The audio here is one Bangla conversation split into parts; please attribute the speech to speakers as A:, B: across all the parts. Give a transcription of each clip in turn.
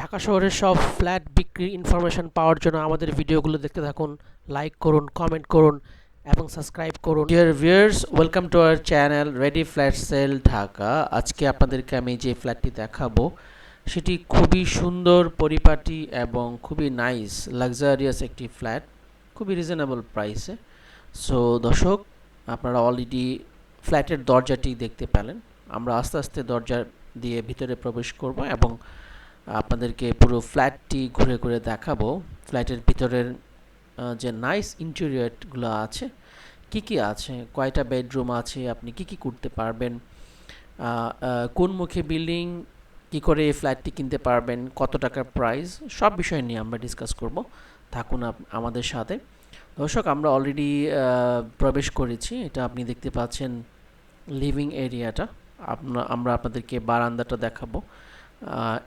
A: ঢাকা শহরের সব ফ্ল্যাট বিক্রির ইনফরমেশন পাওয়ার জন্য আমাদের ভিডিওগুলো দেখতে থাকুন লাইক করুন কমেন্ট করুন এবং সাবস্ক্রাইব করুন। Dear viewers welcome to our channel ready flat sale Dhaka আজকে আপনাদেরকে আমি যে ফ্ল্যাটটি দেখাবো, সেটি খুবই সুন্দর, পরিপাটি এবং খুবই নাইস লাক্সারিয়াস একটি ফ্ল্যাট খুবই রিজনেবল প্রাইসে সো দর্শক, আপনারা অলরেডি ফ্ল্যাটের দরজাটি দেখতে পেলেন। আমরা আস্তে আস্তে দরজা দিয়ে ভিতরে প্রবেশ করব এবং আপনাদেরকে পুরো ফ্ল্যাটটি ঘুরে ঘুরে দেখাবো। ফ্ল্যাটের ভিতরের যে নাইস ইন্টেরিয়রগুলো আছে, কি কি আছে, কয়টা বেডরুম আছে, আপনি কি কি করতে পারবেন কোন মুখে বিল্ডিং কি করে এই ফ্ল্যাটটি কিনতে পারবেন, কত টাকার প্রাইস সব বিষয় নিয়ে আমরা ডিসকাস করব। থাকুন আমাদের সাথে। দর্শক, আমরা অলরেডি প্রবেশ করেছি। এটা আপনি দেখতে পাচ্ছেন লিভিং এরিয়াটা আমরা আপনাদেরকে বারান্দাটা দেখাবো।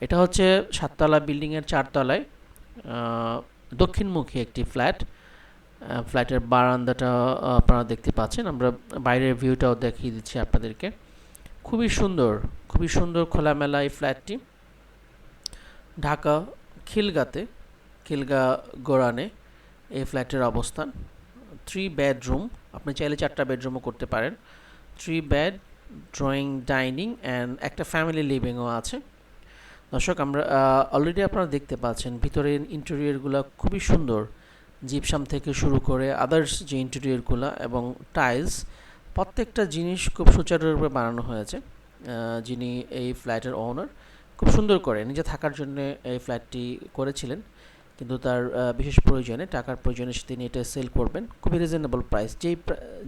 A: এটা হচ্ছে সাততলা বিল্ডিংয়ের চারতলায় দক্ষিণমুখী একটি ফ্ল্যাট। ফ্ল্যাটের বারান্দাটা আপনারা দেখতে পাচ্ছেন। আমরা বাইরের ভিউটাও দেখিয়ে দিচ্ছি আপনাদেরকে। খুবই সুন্দর খুবই সুন্দর খোলামেলা এই ফ্ল্যাটটি। ঢাকা খিলগাতে, খিলগা গোরানে এই ফ্ল্যাটের অবস্থান। থ্রি বেডরুম আপনি চাইলে চারটা বেডরুমও করতে পারেন। Three bed drawing dining and একটা ফ্যামিলি লিভিংও আছে। দর্শক, আমরা অলরেডি আপনারা দেখতে পাচ্ছেন, ভিতরের ইন্টেরিয়রগুলো খুবই সুন্দর। জিপসাম থেকে শুরু করে আদার্স যে ইন্টেরিয়রগুলো এবং টাইলস প্রত্যেকটা জিনিস খুব সুচারুরূপে বানানো হয়েছে। যিনি এই ফ্ল্যাটের ওনার খুব সুন্দর করে নিজে থাকার জন্য এই ফ্ল্যাটটি করেছিলেন। কিন্তু তার বিশেষ প্রয়োজনে, টাকার প্রয়োজনে তিনি এটা সেল করবেন। খুবই রিজনেবল প্রাইস যেই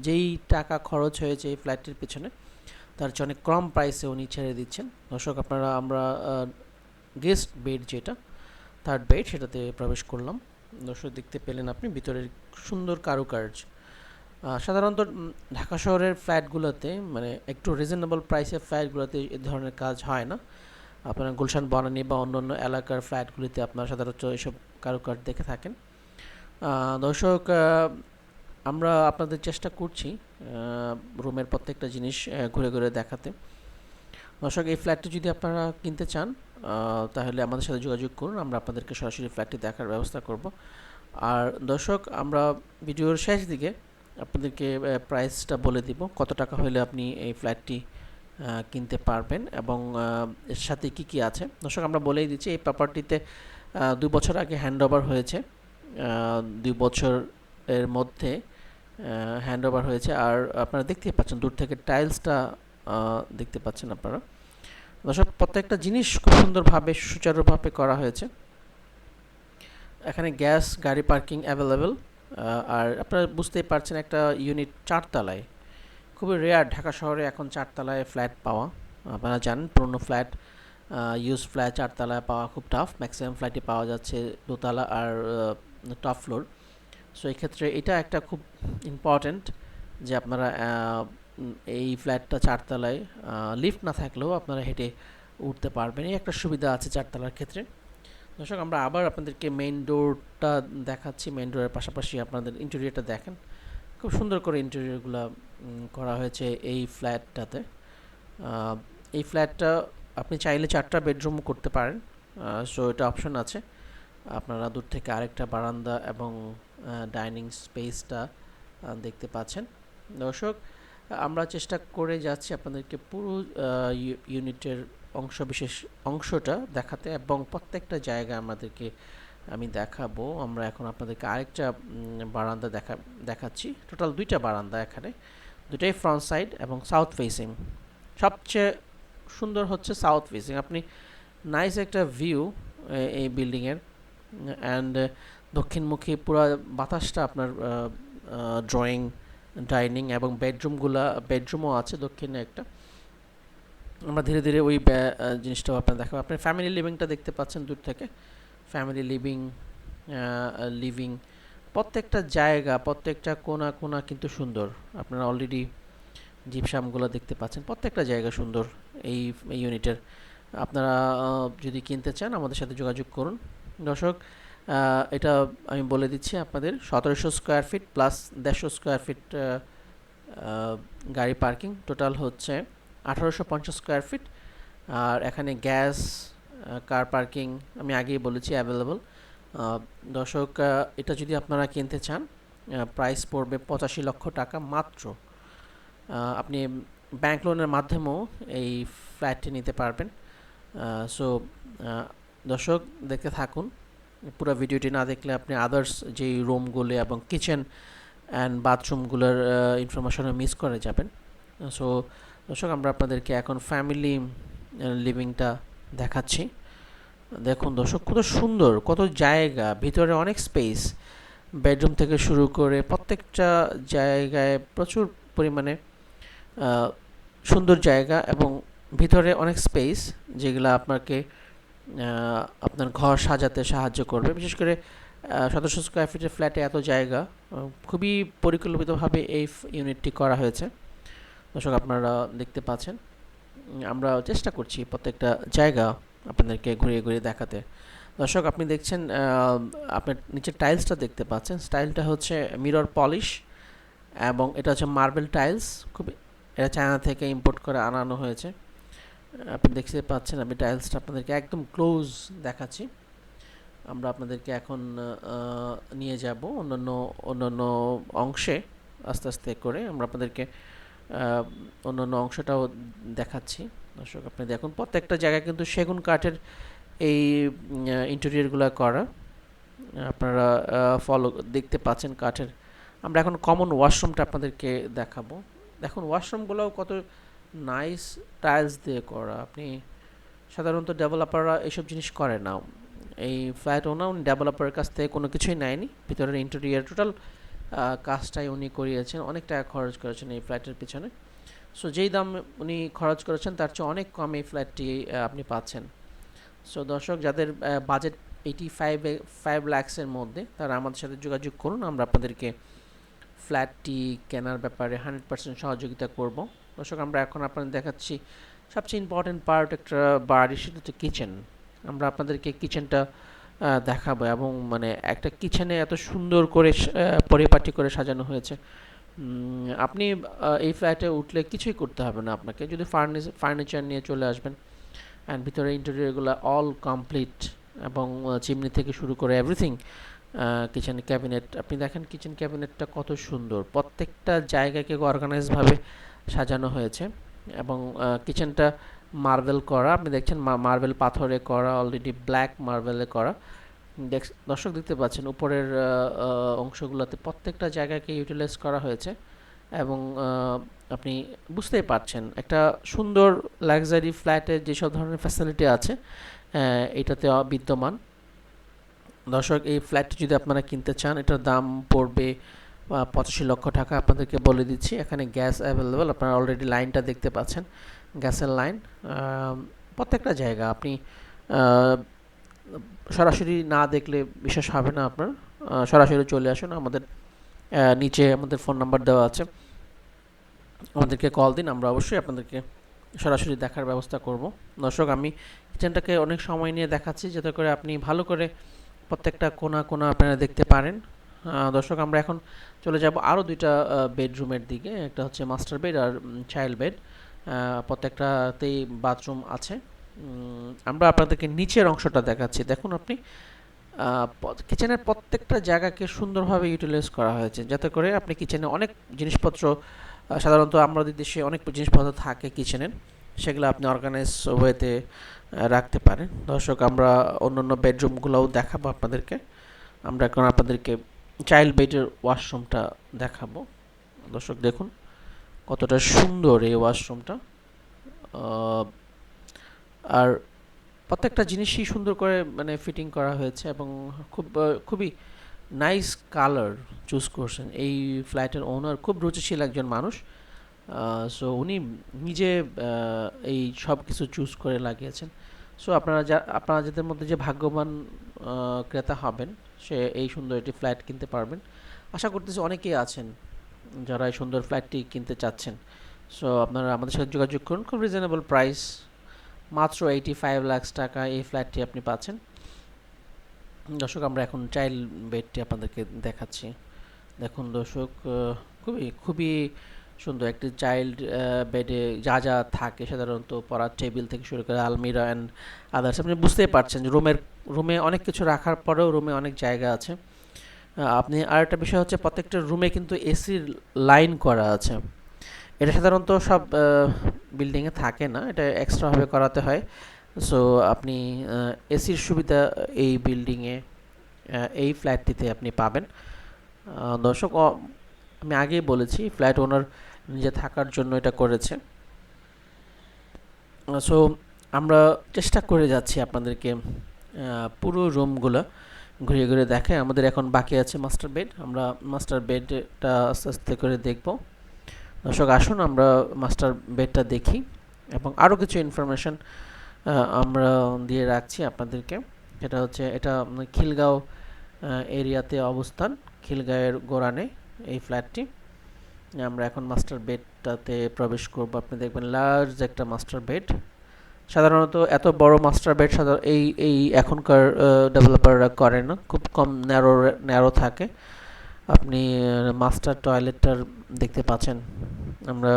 A: যেই টাকা খরচ হয়েছে এই ফ্ল্যাটটির পেছনে, তার চেয়ে অনেক কম প্রাইসে উনি ছেড়ে দিচ্ছেন। দর্শক, আপনারা, আমরা গেস্ট বেড যেটা থার্ড বেড সেটাতে প্রবেশ করলাম। দর্শক দেখতে পেলেন আপনি, ভিতরের সুন্দর কারুকার্য। সাধারণত ঢাকা শহরের ফ্ল্যাটগুলোতে মানে একটু রিজনেবল প্রাইসের ফ্ল্যাটগুলোতে এ ধরনের কাজ হয় না। আপনার গুলশান, বনানী বা অন্যান্য এলাকার ফ্ল্যাটগুলিতে আপনারা সাধারণত এসব কারুকার্য দেখে থাকেন। দর্শক আমরা আপনাদের চেষ্টা করছি রুমের প্রত্যেকটা জিনিস ঘুরে ঘুরে দেখাতে। দর্শক, এই ফ্ল্যাটটি যদি আপনারা কিনতে চান তাহলে আমাদের সাথে যোগাযোগ করুন, আমরা আপনাদেরকে সরাসরি ফ্ল্যাটটি দেখার ব্যবস্থা করব। আর দর্শক, আমরা ভিডিওর শেষ দিকে আপনাদেরকে প্রাইসটা বলে দিব, কত টাকা হলে আপনি এই ফ্ল্যাটটি কিনতে পারবেন এবং এর সাথে কি কি আছে? দর্শক, আমরা বলেই দিচ্ছি, এই প্রপার্টিতে দুই বছর আগে হ্যান্ড ওভার হয়েছে দুই বছর এর মধ্যে হ্যান্ড ওভার হয়েছে। আর আপনারা দেখতেই পাচ্ছেন, দূর থেকে টাইলসটা দেখতে পাচ্ছেন আপনারা। দর্শক, প্রত্যেকটা জিনিস খুব সুন্দরভাবে, সুচারুভাবে করা হয়েছে। এখানে গ্যাস, গাড়ি পার্কিং অ্যাভেলেবেল আর আপনারা বুঝতেই পারছেন একটা ইউনিট চারতলায়। খুবই রেয়ার ঢাকা শহরে এখন চারতলায় ফ্ল্যাট পাওয়া। আপনারা জানেন, পুরনো ফ্ল্যাট ইউজ ফ্ল্যাট চারতলায় পাওয়া খুব টাফ ম্যাক্সিমাম ফ্ল্যাটই পাওয়া যাচ্ছে দোতলা আর টপ ফ্লোর সো এক্ষেত্রে এটা একটা খুব ইম্পর্ট্যান্ট যে আপনারা এই ফ্ল্যাটটা চারতলায় লিফট না থাকলেও আপনারা হেঁটে উঠতে পারবেন। এই একটা সুবিধা আছে চারতলার ক্ষেত্রে। দর্শক, আমরা আবার আপনাদেরকে মেইন ডোরটা দেখাচ্ছি। মেইন ডোরের পাশাপাশি আপনাদের ইন্টেরিয়রটা দেখেন। খুব সুন্দর করে ইন্টেরিয়রগুলো করা হয়েছে এই ফ্ল্যাটটাতে। এই ফ্ল্যাটটা আপনি চাইলে চারটা বেডরুমও করতে পারেন। সো এটা অপশন আছে। আপনারা দূর থেকে আরেকটা বারান্দা এবং ডাইনিং স্পেসটা দেখতে পাচ্ছেন। দর্শক আমরা চেষ্টা করে যাচ্ছি আপনাদেরকে পুরো ইউনিটের অংশ বিশেষ, অংশটা দেখাতে এবং প্রত্যেকটা জায়গা আমাদেরকে আমি দেখাবো। আমরা এখন আপনাদেরকে আরেকটা বারান্দা দেখা, দেখাচ্ছি। টোটাল দুইটা বারান্দা এখানে। দুটাই ফ্রন্ট সাইড এবং সাউথ ফেসিং সবচেয়ে সুন্দর হচ্ছে সাউথ ফেসিং আপনি নাইস একটা ভিউ এই বিল্ডিংয়ের অ্যান্ড দক্ষিণমুখী পুরো বাতাসটা আপনার ড্রয়িং ডাইনিং এবং বেডরুমগুলা, বেডরুমও আছে দক্ষিণে একটা। আমরা ধীরে ধীরে ওই জিনিসটাও আপনার দেখাবো। আপনার ফ্যামিলি লিভিংটা দেখতে পাচ্ছেন দূর থেকে। ফ্যামিলি লিভিং লিভিং প্রত্যেকটা জায়গা, প্রত্যেকটা কোনা কোনা কিন্তু সুন্দর। আপনারা অলরেডি জিপসামগুলো দেখতে পাচ্ছেন। প্রত্যেকটা জায়গা সুন্দর এই ইউনিটের আপনারা যদি কিনতে চান, আমাদের সাথে যোগাযোগ করুন। দর্শক এটা আমি বলে দিচ্ছি আপনাদের, সতেরোশো স্কোয়ার ফিট প্লাস দেড়শো স্কোয়ার ফিট গাড়ি পার্কিং টোটাল হচ্ছে আঠারোশো পঞ্চাশ স্কোয়ার ফিট আর এখানে গ্যাস কার পার্কিং আমি আগেই বলেছি অ্যাভেলেবল দর্শক এটা যদি আপনারা কিনতে চান প্রাইস পড়বে পঁচাশি লক্ষ টাকা মাত্র। আপনি ব্যাংক লোনের মাধ্যমেও এই ফ্ল্যাটটি নিতে পারবেন। সো দর্শক, দেখতে থাকুন। পুরো ভিডিওটি না দেখলে আপনি আদার্স যেই রুমগুলো এবং কিচেন অ্যান্ড বাথরুমগুলোর ইনফরমেশনও মিস করে যাবেন। সো দর্শক, আমরা আপনাদেরকে এখন ফ্যামিলি লিভিংটা দেখাচ্ছি। দেখুন দর্শক, কত সুন্দর, কত জায়গা, ভিতরে অনেক স্পেস বেডরুম থেকে শুরু করে প্রত্যেকটা জায়গায় প্রচুর পরিমাণে সুন্দর জায়গা এবং ভিতরে অনেক স্পেস যেগুলো আপনাকে আপনার ঘর সাজাতে সাহায্য করবে। বিশেষ করে সতেরোশো স্কোয়ার ফিটের ফ্ল্যাটে এত জায়গা খুবই পরিকল্পিতভাবে এই ইউনিটটি করা হয়েছে। দর্শক, আপনারা দেখতে পাচ্ছেন আমরা চেষ্টা করছি প্রত্যেকটা জায়গা আপনাদেরকে ঘুরিয়ে ঘুরিয়ে দেখাতে। দর্শক, আপনি দেখছেন আপনার নিচের টাইলসটা দেখতে পাচ্ছেন। স্টাইলটা হচ্ছে মিরর পলিশ এবং এটা হচ্ছে মার্বেল টাইলস খুব এটা চায়না থেকে ইম্পোর্ট করে আনানো হয়েছে। আপনি দেখতে পাচ্ছেন, আমি টাইলসটা আপনাদেরকে একদম ক্লোজ দেখাচ্ছি। আমরা আপনাদেরকে এখন নিয়ে যাব অন্যান্য অন্যান্য অংশে আস্তে আস্তে করে। আমরা আপনাদেরকে অন্যান্য অংশটাও দেখাচ্ছি। দর্শক, আপনি দেখুন, প্রত্যেকটা জায়গায় কিন্তু সেগুন কাঠের এই ইন্টেরিয়রগুলো করা। আপনারা ফলো দেখতে পাচ্ছেন কাঠের। আমরা এখন কমন ওয়াশরুমটা আপনাদেরকে দেখাবো। দেখুন ওয়াশরুমগুলোও কত নাইস টাইলস দিয়ে করা। আপনি সাধারণত ডেভেলপাররা এইসব জিনিস করে না। এই ফ্ল্যাট ওনার উনি ডেভেলপারের কাছ থেকে কোনো কিছুই নেয়নি। ভিতরের ইন্টেরিয়ার টোটাল কাজটাই উনি করিয়েছেন। অনেক টাকা খরচ করেছেন এই ফ্ল্যাটের পিছনে। সো যেই দাম উনি খরচ করেছেন, তার চেয়ে অনেক কম এই ফ্ল্যাটটি আপনি পাচ্ছেন। সো দর্শক, যাদের বাজেট এইটি ফাইভ ফাইভ ল্যাক্সের মধ্যে, তারা আমাদের সাথে যোগাযোগ করুন। আমরা আপনাদেরকে ফ্ল্যাটটি কেনার ব্যাপারে হান্ড্রেড পার্সেন্ট সহযোগিতা করব। দর্শক, আমরা এখন আপনাদের দেখাচ্ছি সবচেয়ে ইম্পর্টেন্ট পার্ট একটা বাড়ি সেটা হচ্ছে কিচেন আমরা আপনাদেরকে কিচেনটা দেখাবো এবং মানে একটা কিচেনে এত সুন্দর করে পরিপাটি করে সাজানো হয়েছে। আপনি এই ফ্ল্যাটে উঠলে কিছুই করতে হবে না আপনাকে। যদি ফার্নিচার ফার্নিচার নিয়ে চলে আসবেন অ্যান্ড ভিতরে ইন্টেরিয়রগুলো অল কমপ্লিট এবং চিমনি থেকে শুরু করে এভরিথিং কিচেন ক্যাবিনেট আপনি দেখেন কিচেন ক্যাবিনেটটা কত সুন্দর। প্রত্যেকটা জায়গাকে অর্গানাইজভাবে সাজানো হয়েছে এবং কিচেনটা মার্বেল করা। আপনি দেখছেন মার্বেল পাথরে করা অলরেডি ব্ল্যাক মার্বেলে করা। দেখ- দর্শক দেখতে পাচ্ছেন, উপরের অংশগুলোতে প্রত্যেকটা জায়গাকে ইউটিলাইজ করা হয়েছে এবং আপনি বুঝতেই পারছেন, একটা সুন্দর লাক্সারি ফ্ল্যাটে যেসব ধরনের ফ্যাসিলিটি আছে এটাতে বিদ্যমান। দর্শক, এই ফ্ল্যাটটি যদি আপনারা কিনতে চান, এটার দাম পড়বে পঁচাশি লক্ষ টাকা আপনাদেরকে বলে দিচ্ছি। এখানে গ্যাস অ্যাভেলেবেল আপনারা অলরেডি লাইনটা দেখতে পাচ্ছেন। গ্যাসের লাইন প্রত্যেকটা জায়গা আপনি সরাসরি না দেখলে বিশ্বাস হবে না আপনার। সরাসরি চলে আসুন, আমাদের নিচে আমাদের ফোন নাম্বার দেওয়া আছে। আমাদেরকে কল দিন, আমরা অবশ্যই আপনাদেরকে সরাসরি দেখার ব্যবস্থা করব। দর্শক, আমি কিচেনটাকে অনেক সময় নিয়ে দেখাচ্ছি, যাতে করে আপনি ভালো করে প্রত্যেকটা কোণা কোণা আপনারা দেখতে পারেন। দর্শক, আমরা এখন চলে যাব আরও দুইটা বেডরুমের দিকে। একটা হচ্ছে মাস্টার বেড আর চাইল্ড বেড প্রত্যেকটাতেই বাথরুম আছে। আমরা আপনাদেরকে নিচের অংশটা দেখাচ্ছি। দেখুন আপনি কিচেনের প্রত্যেকটা জায়গাকে সুন্দরভাবে ইউটিলাইজ করা হয়েছে। যাতে করে আপনি কিচেনে অনেক জিনিসপত্র সাধারণত আমাদের দেশে অনেক জিনিসপত্র থাকে কিচেনের সেগুলো আপনি অর্গানাইজ ওয়েতে রাখতে পারেন। দর্শক, আমরা অন্যান্য বেডরুমগুলোও দেখাবো আপনাদেরকে। আমরা এখন আপনাদেরকে চাইল্ড বেডের ওয়াশরুমটা দেখাবো। দর্শক, দেখুন কতটা সুন্দর এই ওয়াশরুমটা আর প্রত্যেকটা জিনিসই সুন্দর করে মানে ফিটিং করা হয়েছে এবং খুব খুবই নাইস কালার চুজ করছেন। এই ফ্ল্যাটের ওনার খুব রুচিশীল একজন মানুষ। সো উনি নিজে এই সব কিছু চুজ করে লাগিয়েছেন। সো আপনারা যা, আপনারা যাদের মধ্যে যে ভাগ্যবান ক্রেতা হবেন সে এই সুন্দর একটি ফ্ল্যাট কিনতে পারবেন। আশা করতেছি অনেকেই আছেন যারা এই সুন্দর ফ্ল্যাটটি কিনতে চাচ্ছেন। সো আপনারা আমাদের সাথে যোগাযোগ করুন। খুব রিজনেবল প্রাইস মাত্র এইটি ফাইভ লাখস টাকা এই ফ্ল্যাটটি আপনি পাচ্ছেন। দর্শক, আমরা এখন চাইল্ড বেডটি আপনাদেরকে দেখাচ্ছি। দেখুন দর্শক খুবই খুবই সুন্দর একটি চাইল্ড বেডে যা যা থাকে সাধারণত পড়ার টেবিল থেকে শুরু করে আলমিরা অ্যান্ড আদার্স আপনি বুঝতেই পারছেন রুমের রুমে অনেক কিছু রাখার পরেও রুমে অনেক জায়গা আছে। আপনি আরেকটা বিষয় হচ্ছে প্রত্যেকটা রুমে কিন্তু এসির লাইন করা আছে। এটা সাধারণত সব বিল্ডিংয়ে থাকে না, এটা এক্সট্রাভাবে করাতে হয়। সো আপনি এসির সুবিধা এই বিল্ডিংয়ে এই ফ্ল্যাটটিতে আপনি পাবেন। দর্শক আমি আগেই বলেছি ফ্ল্যাট ওনার নিজে থাকার জন্য এটা করেছে। সো আমরা চেষ্টা করে যাচ্ছি আপনাদেরকে পুরো রুমগুলো ঘুরে ঘুরে দেখে আমাদের এখন বাকি আছে মাস্টার বেড আমরা মাস্টার বেডটা আস্তে আস্তে করে দেখব। দর্শক, আসুন আমরা মাস্টার বেডটা দেখি এবং আরও কিছু ইনফরমেশন আমরা দিয়ে রাখছি আপনাদেরকে। এটা হচ্ছে এটা খিলগাঁও এরিয়াতে অবস্থান। খিলগাঁয়ের গোড়ানে এই ফ্ল্যাটটি আমরা এখন মাস্টার বেডটাতে প্রবেশ করব। আপনি দেখবেন লার্জ একটা মাস্টার বেড সাধারণত এত বড় মাস্টার বেড এই এই এখনকার ডেভেলপাররা করে না। খুব কম ন্যারো ন্যারো থাকে। আপনি মাস্টার টয়লেটটার দেখতে পাচ্ছেন। আমরা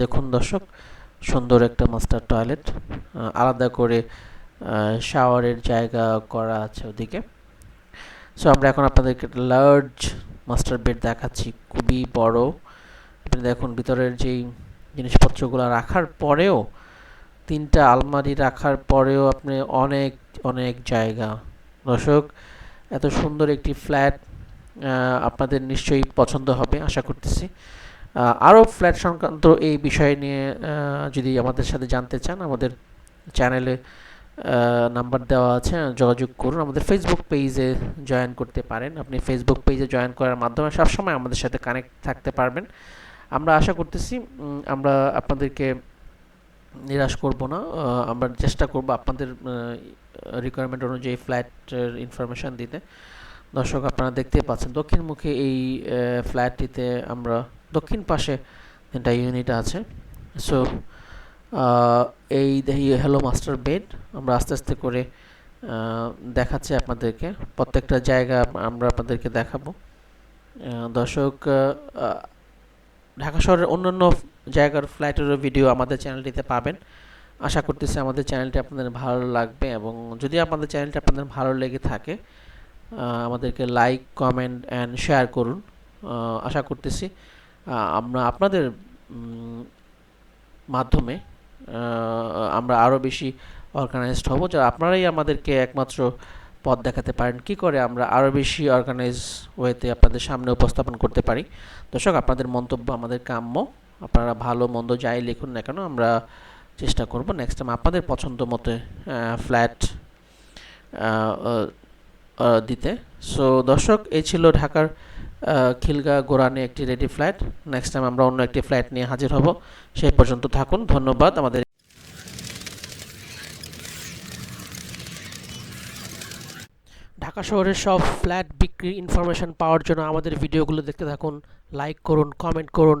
A: দেখুন দর্শক, সুন্দর একটা মাস্টার টয়লেট আলাদা করে শাওয়ারের জায়গা করা আছে ওদিকে। সো আমরা এখন আপনাদেরকে লার্জ মাস্টার বেড দেখাচ্ছি। খুবই বড়। আপনি দেখুন ভিতরের যেই জিনিসপত্রগুলো রাখার পরেও তিনটা আলমারি রাখার পরেও আপনি অনেক অনেক জায়গা। দর্শক, এত সুন্দর একটি ফ্ল্যাট আপনাদের নিশ্চয়ই পছন্দ হবে, আশা করতেছি। আরও ফ্ল্যাট সংক্রান্ত এই বিষয় নিয়ে যদি আমাদের সাথে জানতে চান, আমাদের চ্যানেলে নাম্বার দেওয়া আছে, যোগাযোগ করুন। আমাদের ফেসবুক পেজে জয়েন করতে পারেন। আপনি ফেসবুক পেজে জয়েন করার মাধ্যমে সবসময় আমাদের সাথে কানেক্ট থাকতে পারবেন। আমরা আশা করতেছি আমরা আপনাদেরকে নিরাশ করব না। আমরা চেষ্টা করব আপনাদের রিকোয়ারমেন্ট অনুযায়ী ফ্ল্যাটের ইনফরমেশন দিতে। দর্শক, আপনারা দেখতেই পাচ্ছেন, দক্ষিণমুখী এই ফ্ল্যাটটিতে আমরা দক্ষিণ পাশে তিনটা ইউনিট আছে। সো এই হ্যালো মাস্টার বেড আমরা আস্তে আস্তে করে দেখাচ্ছি আপনাদেরকে। প্রত্যেকটা জায়গা আমরা আপনাদেরকে দেখাবো। দর্শক ঢাকা শহরের অন্যান্য জায়গার ফ্লাইটেরও ভিডিও আমাদের চ্যানেলটিতে পাবেন। আশা করতেছি আমাদের চ্যানেলটি আপনাদের ভালো লাগবে এবং যদি আপনাদের চ্যানেলটি আপনাদের ভালো লেগে থাকে আমাদেরকে লাইক কমেন্ট অ্যান্ড শেয়ার করুন। আশা করতেছি আমরা আপনাদের মাধ্যমে আমরা আরও বেশি অর্গানাইজড হব। যা আপনারাই আমাদেরকে একমাত্র পথ দেখাতে পারেন, কি করে আমরা আরও বেশি অর্গানাইজ ওয়েতে আপনাদের সামনে উপস্থাপন করতে পারি। দর্শক, আপনাদের মন্তব্য আমাদের কাম্য। আপনারা ভালো, মন্দ যাই লিখুন না কেন, আমরা চেষ্টা করব নেক্সট টাইম আপনাদের পছন্দ মতো ফ্ল্যাট দিতে। সো দর্শক, এই ছিল ঢাকার খিলগা গোরানে একটি রেডি ফ্ল্যাট নেক্সট টাইম আমরা অন্য একটি ফ্ল্যাট নিয়ে হাজির হব। সেই পর্যন্ত থাকুন, ধন্যবাদ আমাদের। ঢাকা শহরের সব ফ্ল্যাট বিক্রির ইনফরমেশন পাওয়ার জন্য আমাদের ভিডিওগুলো দেখতে থাকুন লাইক করুন কমেন্ট করুন।